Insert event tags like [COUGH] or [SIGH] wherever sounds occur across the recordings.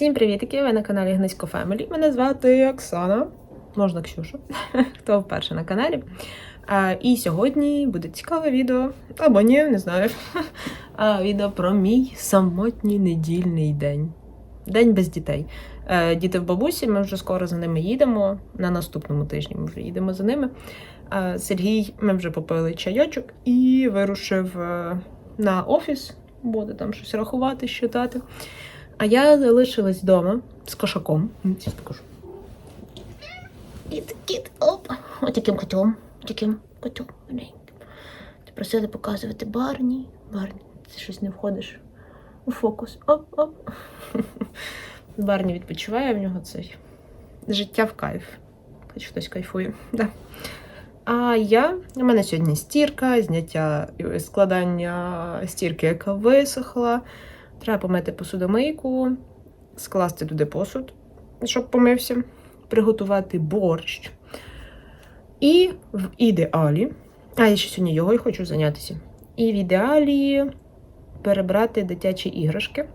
Всім привітки! Ви на каналі Гнисько Фемелі. Мене звати Оксана, можна Ксюша, [LAUGHS] хто вперше на каналі. А, і сьогодні буде цікаве відео, або ні, не знаю. [LAUGHS] А, відео про мій самотній недільний день. День без дітей. Е, Діти в бабусі, ми вже скоро за ними їдемо. На наступному тижні ми вже їдемо за ними. А Сергій, ми вже попили чайочок і вирушив е, на офіс, буде там щось рахувати, щитати. А я залишилась вдома з кошаком. Зараз покажу. Кіт, кіт, оп. Ось таким котом. Таким котом маленьким. Ти просили показувати Барні. Барні, ти щось не входиш у фокус. Оп-оп. [LAUGHS] Барні відпочиває в нього цей життя в кайф. Хоч хтось кайфує. [LAUGHS] Да. А я, у мене сьогодні стірка, зняття складання стірки, яка висохла. Треба помити посудомийку, скласти туди посуд, щоб помився, приготувати борщ. І в ідеалі, а я ще сьогодні його і хочу зайнятися. І в ідеалі перебрати дитячі іграшки.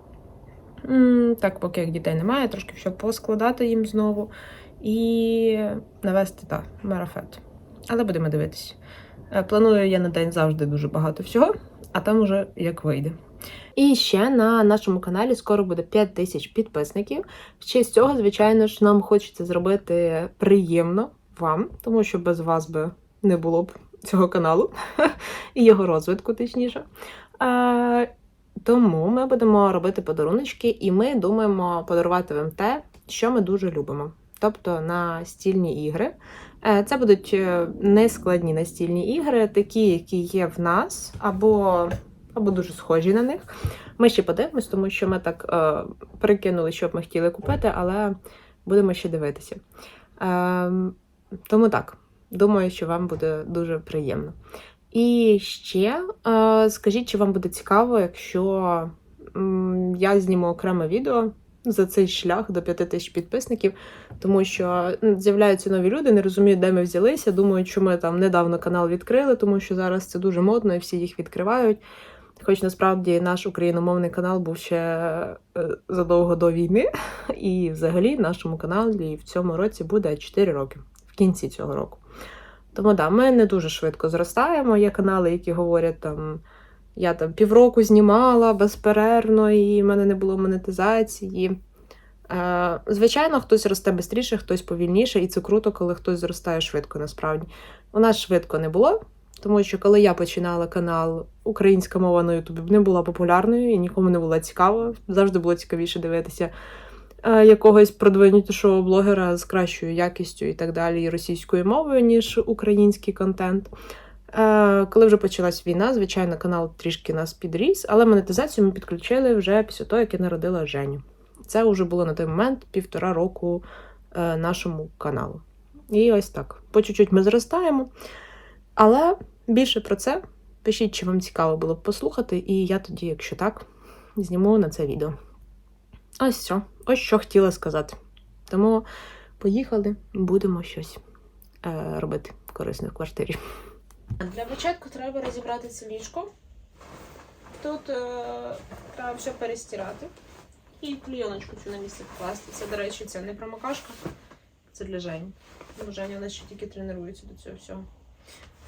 Так, поки як дітей немає, трошки все поскладати їм знову і навести та, марафет. Але будемо дивитися. Е, Планую я на день завжди дуже багато всього, а там уже як вийде. І ще на нашому каналі скоро буде 5 тисяч підписників. В честь цього, звичайно ж, нам хочеться зробити приємно вам, тому що без вас би не було б цього каналу [LAUGHS] і його розвитку, точніше. Тому ми будемо робити подаруночки, і ми думаємо подарувати вам те, що ми дуже любимо. Тобто на стільні ігри. Е, Це будуть е, нескладні настільні ігри, такі, які є в нас, або, або дуже схожі на них. Ми ще подивимось, тому що ми так е, прикинули, що б ми хотіли купити, але будемо ще дивитися. Е, тому так, думаю, що вам буде дуже приємно. І ще е, скажіть, чи вам буде цікаво, якщо я зніму окреме відео за цей шлях до 5 тисяч підписників, тому що з'являються нові люди, не розуміють, де ми взялися. Думають, що ми там недавно канал відкрили, тому що зараз це дуже модно і всі їх відкривають. Хоч насправді наш україномовний канал був ще е, задовго до війни, і взагалі нашому каналі в цьому році буде 4 роки в кінці цього року. Тому да, ми не дуже швидко зростаємо. Є канали, які говорять там. Я там півроку знімала безперервно, і в мене не було монетизації. Е, звичайно, хтось росте швидше, хтось повільніше, і це круто, коли хтось зростає швидко, насправді. У нас швидко не було, тому що коли я починала канал, українська мова на Ютубі не була популярною і нікому не була цікава. Завжди було цікавіше дивитися е, якогось продвинутішого блогера з кращою якістю і так далі, і російською мовою, ніж український контент. Е, Коли вже почалась війна, звичайно, канал трішки нас підріс, але монетизацію ми підключили вже після того, як я народила Женю. Це вже було на той момент півтора року е, нашому каналу. І ось так. По чуть-чуть ми зростаємо. Але більше про це пишіть, чи вам цікаво було б послухати, і я тоді, якщо так, зніму на це відео. Ось все. Ось що хотіла сказати. Тому поїхали, будемо щось е, робити корисне в квартирі. Для початку треба розібрати це ліжко. Тут е, треба все перестирати. І клійоночку цю на місце покласти. Це, до речі, це не промокашка, це для Жені. Бо Женя нас ще тільки тренується до цього всього.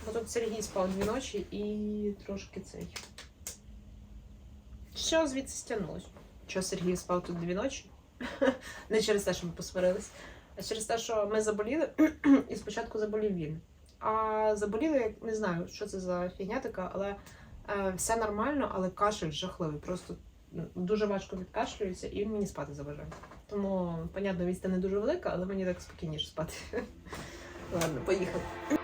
Бо тут Сергій спав дві ночі і трошки цей. Що звідси стягнулось? Що Сергій спав тут дві ночі? [LAUGHS] Не через те, що ми посварились, а через те, що ми заболіли, [CLEARS THROAT] і спочатку заболів він. А заболіли, як не знаю, що це за фігня така, але е, все нормально, але кашель жахливий. Просто ну, дуже важко відкашлюється, і він мені спати заважає. Тому, понятно, відстань не дуже велика, але мені так спокійніше спати. [LAUGHS] Ладно, поїхали.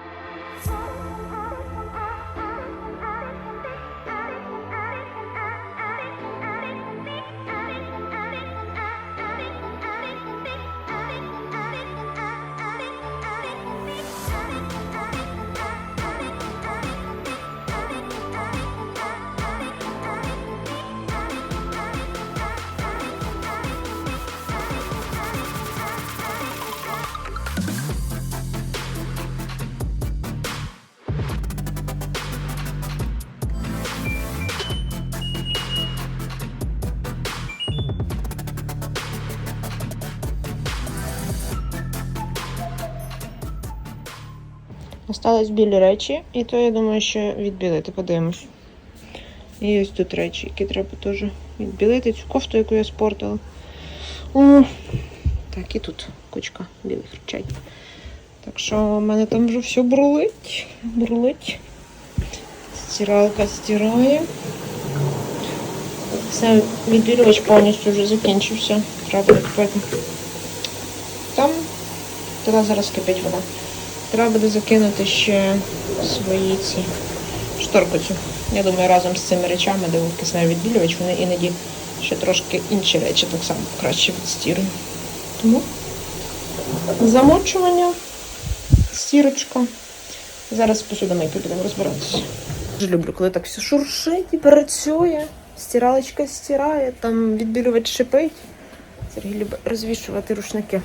Остались білі речі, і то я думаю, що відбілити, подивимось. І ось тут речі, які треба теж відбілити. Цю кофту, яку я спортила. О, так, і тут кучка білих речей. Так що в мене там вже все бурлить. Бурлить. Стиралка стирає. Все, відбілювач повністю вже закінчився. Треба відпити. Там туди зараз кипить вода. Треба буде закинути ще свої ці шторку цю. Я думаю, разом з цими речами, де кисневий відбілювач, вони іноді ще трошки інші речі так само краще відстірують. Тому замочування, стірочка. Зараз посудомийки будемо розбиратися. Дуже люблю, коли так все шуршить і працює. Стиралочка стирає, там відбілювач шипить. Сергій любить розвішувати рушники.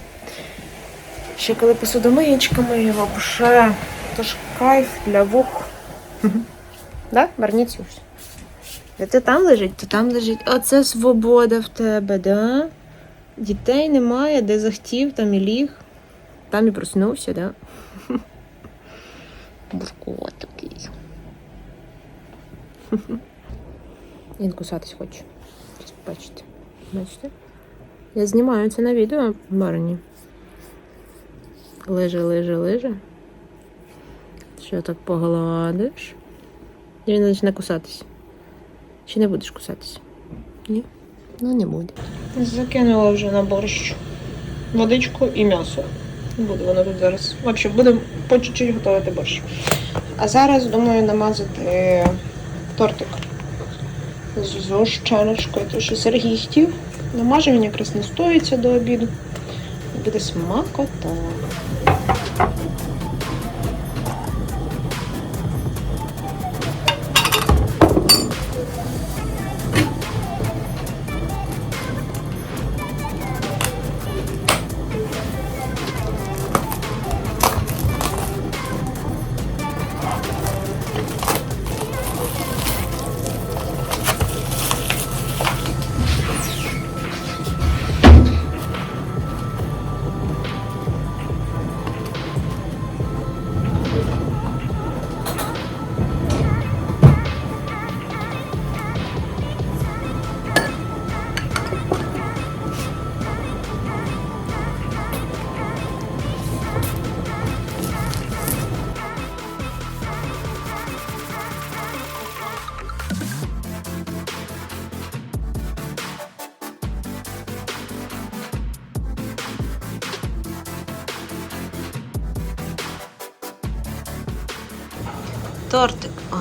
Ще коли посудомиєчками і вообще. Тож кайф для вух. [LAUGHS] Да, Барніцюш? Де ти там лежить, то там лежить. Оце свобода в тебе, да? Дітей немає, де захотів, там і ліг. Там і проснувся, да? [LAUGHS] Бурко такий. [LAUGHS] Він кусатись хоче. Щас побачите. Бачите? Я знімаю це на відео, барині. Лежи, лежи, лежи. Що так погладиш? І він почне кусатись. Чи не будеш кусатись? Ні? Ну не буде. Закинула вже на борщ водичку і м'ясо. Буде воно тут зараз. В общем, будемо по чуть-чуть готувати борщ. А зараз думаю намазати тортик з що Сергій хотів. Намажу він якраз не стоїться до обіду. Буде смакота.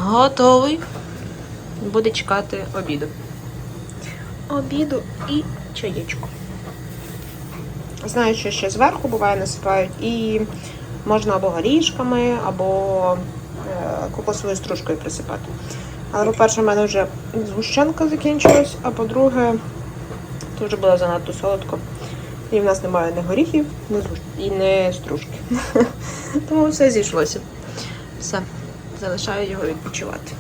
Готовий. Буде чекати обіду. Обіду і чаєчку. Знаю, що ще зверху буває насипають і можна або горішками, або е, кокосовою стружкою присипати. Але, по-перше, в мене вже згущенка закінчилась, а по-друге, це вже було занадто солодко. І в нас немає ні горіхів, ні згущ... і не стружки. [LAUGHS] Тому все зійшлося. Все, залишаю його відпочивати.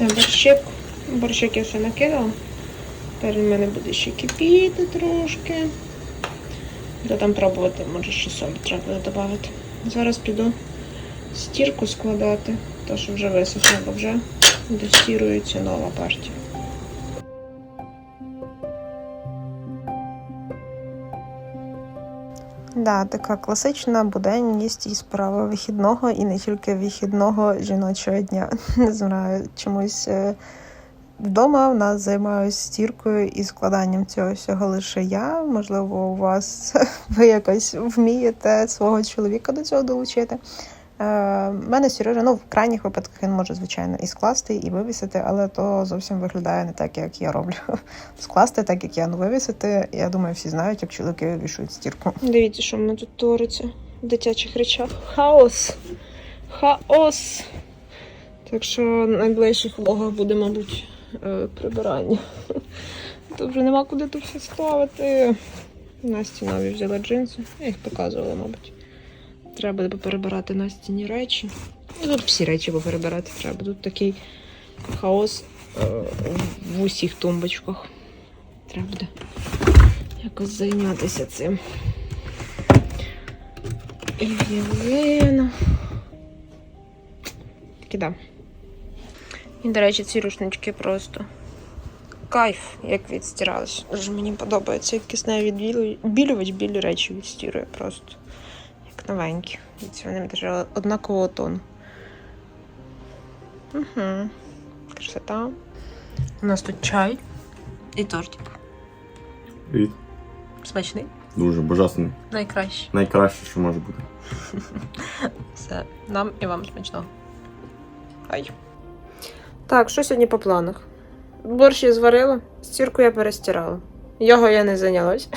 Все, борщик. Борщик я все накидала. Тепер в мене буде ще кипіти трошки. Буду там пробувати, може ще солі треба буде додати. Зараз піду стірку складати, то що вже висохло, бо вже достірується нова партія. Да, така класична буденність і справа вихідного, і не тільки вихідного жіночого дня. [LAUGHS] Не знаю, чомусь е, вдома в нас займаюся стіркою і складанням цього всього лише я. Можливо, у вас [LAUGHS] ви якось вмієте свого чоловіка до цього долучити. Е, мене Сережа, ну в крайніх випадках він може, звичайно, і скласти, і вивісити, але то зовсім виглядає не так, як я роблю. [LAUGHS] Скласти так, як я ну вивісити. Я думаю, всі знають, як чоловіки вивішують стірку. Дивіться, що в мене тут твориться в дитячих речах. Хаос. Хаос. Так що найближчих влогах буде, мабуть, е, прибирання. [LAUGHS] Тут вже нема куди тут все ставити. Насті нові взяла джинси. Я їх показувала, мабуть. Треба буде перебирати Настіні речі. Ну, Тут всі речі перебирати треба. Тут такий хаос е, в усіх тумбочках. Треба буде якось зайнятися цим. І. Такі да. І, до речі, ці рушнички просто кайф, як відстирались. Дуже мені подобається, як кисневий відбілювач білі речі відстірує просто. Новенькі. Дивіться, вони даже однакового тону. Угу. Красота. У нас тут чай і тортик. Привіт. Смачний. Дуже божественний. Найкраще. Найкраще, що може бути. [LAUGHS] Все, нам і вам смачного. Ай. Так, що сьогодні по планах? Борщ я зварила, стірку я перестирала. Його я не зайнялась.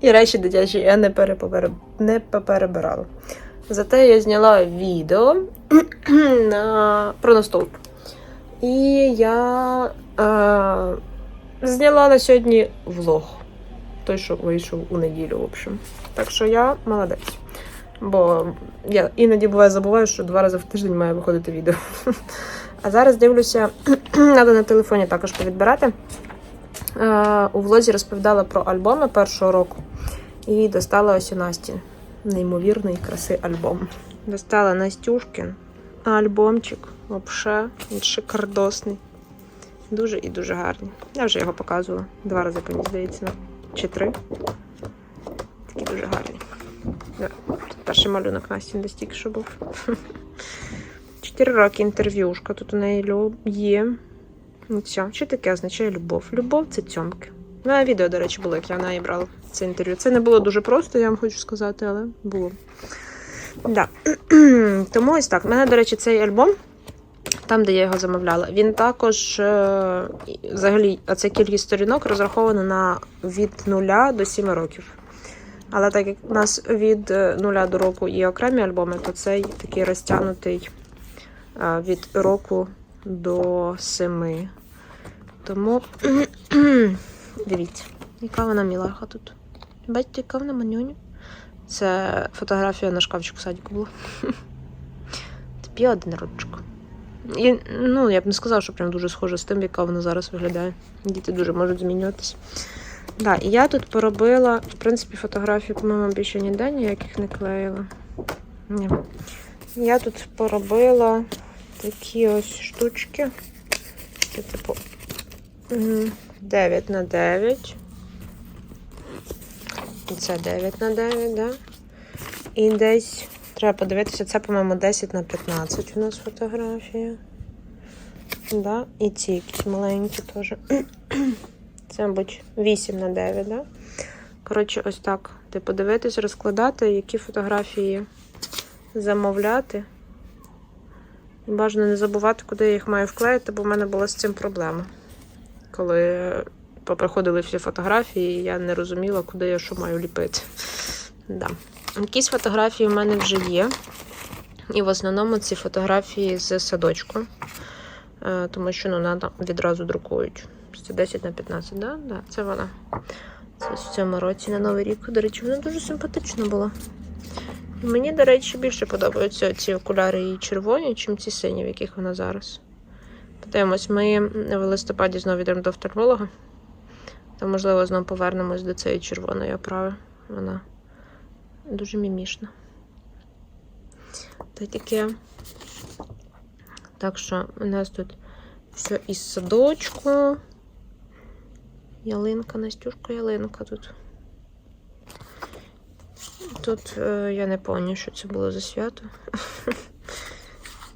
І речі дитячі я не, переповер... не поперебирала. Зате я зняла відео на... про настолку. І я е... зняла на сьогодні влог. Той, що вийшов у неділю, в общем. Так що я молодець. Бо я іноді буває забуваю, що два рази в тиждень має виходити відео. А зараз дивлюся, [CLEARS THROAT] треба на телефоні також повідбирати. Е, У влозі розповідала про альбоми першого року і достала ось у Насті неймовірної краси альбом. Достала Настюшкин альбомчик. Вообще, шикардосний. Дуже і дуже гарний. Я вже його показувала. Два рази, мені здається, чи три. Такі дуже гарні. Да. Тут перший малюнок Насті десь що був. [LAUGHS] Чотири роки інтерв'юшка. Тут у неї є. Ну, все. Що таке означає любов? Любов це цьомки. Ну, а відео, до речі, було, як я неї брала це інтерв'ю. Це не було дуже просто, я вам хочу сказати, але було. Да. [CLEARS THROAT] Тому ось так. У мене, до речі, цей альбом, там, де я його замовляла, він також е, взагалі, оця кількість сторінок розрахована на від 0 до 7 років. Але так як у нас від е, нуля до року є окремі альбоми, то цей такий розтягнутий е, від року до семи. Тому [CLEARS THROAT] дивіться, яка вона мілаха тут. Бачите, яка вона манюня? Це фотографія на шкафчику садіку була. [LAUGHS] Тобі один рочок. І, ну, я б не сказала, що прям дуже схоже з тим, яка вона зараз виглядає. Діти дуже можуть змінюватися. Да, і я тут поробила, в принципі, фотографії, по-моєму, більше ніде ніяких не клеїла. Ні. Я тут поробила такі ось штучки. Це типу 9 на 9. І це 9 на 9, да? І десь треба подивитися, це, по-моєму, 10 на 15 у нас фотографія. Да? І ці якісь маленькі теж. Це, мабуть, 8 на 9, да? Коротше, ось так. Ти подивитись, розкладати, які фотографії замовляти. Бажано не забувати, куди я їх маю вклеїти, бо в мене була з цим проблема. Коли поприходили всі фотографії, я не розуміла, куди я що маю ліпити. Да. Якісь фотографії в мене вже є. І в основному ці фотографії з садочку. Е, Тому що ну, надо відразу друкують. Це 10 на 15, да? Да, це вона. Це в цьому році на Новий рік. До речі, вона дуже симпатична була. І Мені, до речі, більше подобаються ці окуляри її червоні, чим ці сині, в яких вона зараз. Подивимось, ми в листопаді знову йдемо до офтальмолога. То, можливо, знову повернемось до цієї червоної оправи. Вона дуже мімішна. Та таке. Так що у нас тут все із садочку. Ялинка, Настюшка, ялинка тут. Тут е, я не пам'ятаю, що це було за свято. [LAUGHS]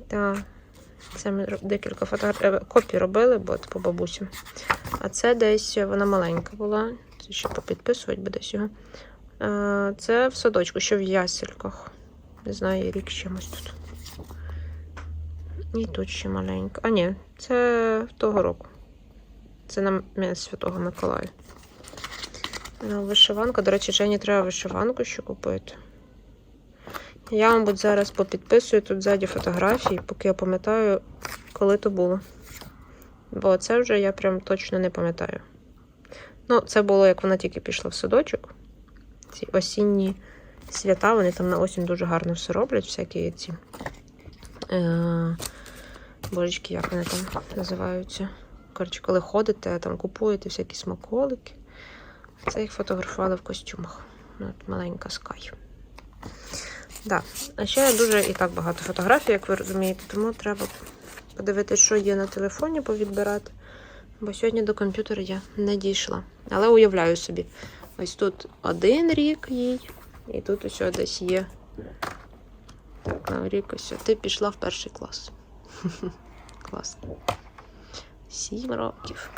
Так. Це ми декілька фотографій копій робили, бо по бабусі. А це десь вона маленька була. Це ще попідписувати би десь його. Е, Це в садочку, ще в ясельках. Не знаю, рік чимось тут. І тут ще маленька. А ні, це того року. Це на М- Святого Миколая. Ну, вишиванка. До речі, Жені треба вишиванку ще купити. Я, мабуть, зараз попідписую тут ззаді фотографії, поки я пам'ятаю, коли то було. Бо це вже я прям точно не пам'ятаю. Ну, це було, як вона тільки пішла в садочок. Ці осінні свята, вони там на осінь дуже гарно все роблять, всякі ці. Е- божечки, як вони там називаються. Коротше, коли ходите, там купуєте всякі смаколики. Це їх фотографували в костюмах. Ну, От маленька скай. Да. А ще я дуже і так багато фотографій, як ви розумієте, тому треба подивитися, що є на телефоні, повідбирати. Бо сьогодні до комп'ютера я не дійшла. Але уявляю собі, ось тут один рік їй, і тут ось десь є. Так, на рік ось. Ти пішла в перший клас. [LAUGHS] Клас. Сім років.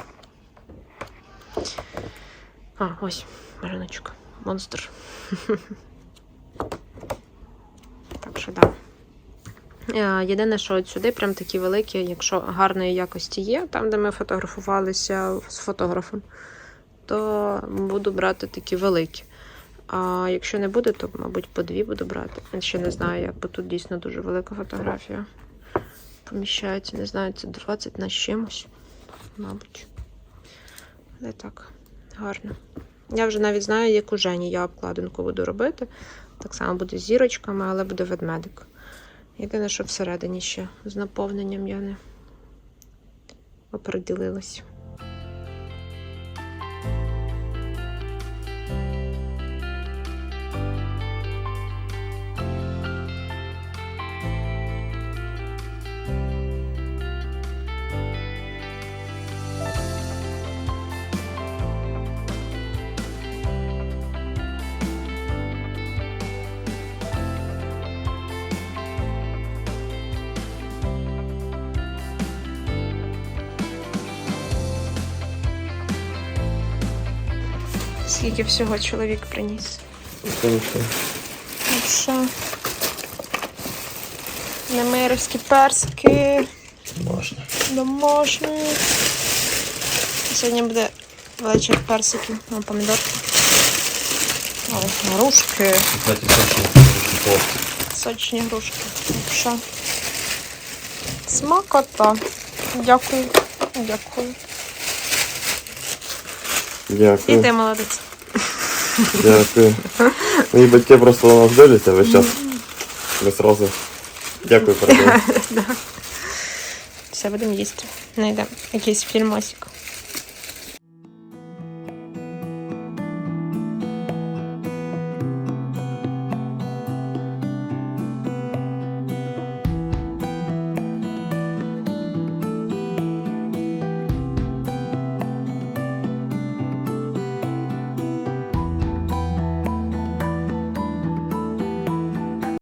А, ось, Мариночка. Монстр. [LAUGHS] Що да. Е, Єдине, що от сюди прям такі великі, якщо гарної якості є, там, де ми фотографувалися з фотографом, то буду брати такі великі. А якщо не буде, то, мабуть, по дві буду брати. Я ще не знаю, як, бо тут дійсно дуже велика фотографія. Поміщається, не знаю, це 20 на чимось, мабуть. Але так, гарно. Я вже навіть знаю, яку Жені я обкладинку буду робити. Так само буде з зірочками, але буде ведмедик. Єдине, що всередині ще з наповненням я не оприділилась. Скільки всього чоловік приніс? Що? Немирівські персики. Можна. Домашні. Сьогодні буде вечір персиків. О, помідорки. Ой, грушки. Кстати. Сочні грушки. Що? Смакота. Дякую. Дякую. І Дякую. ти молодець. Дякую. Мої батьки просто на нас дивляться весь час. Ви сразу. Дякую, передаю. [LAUGHS] Все, будемо їсти. Найдемо якийсь фільмосик.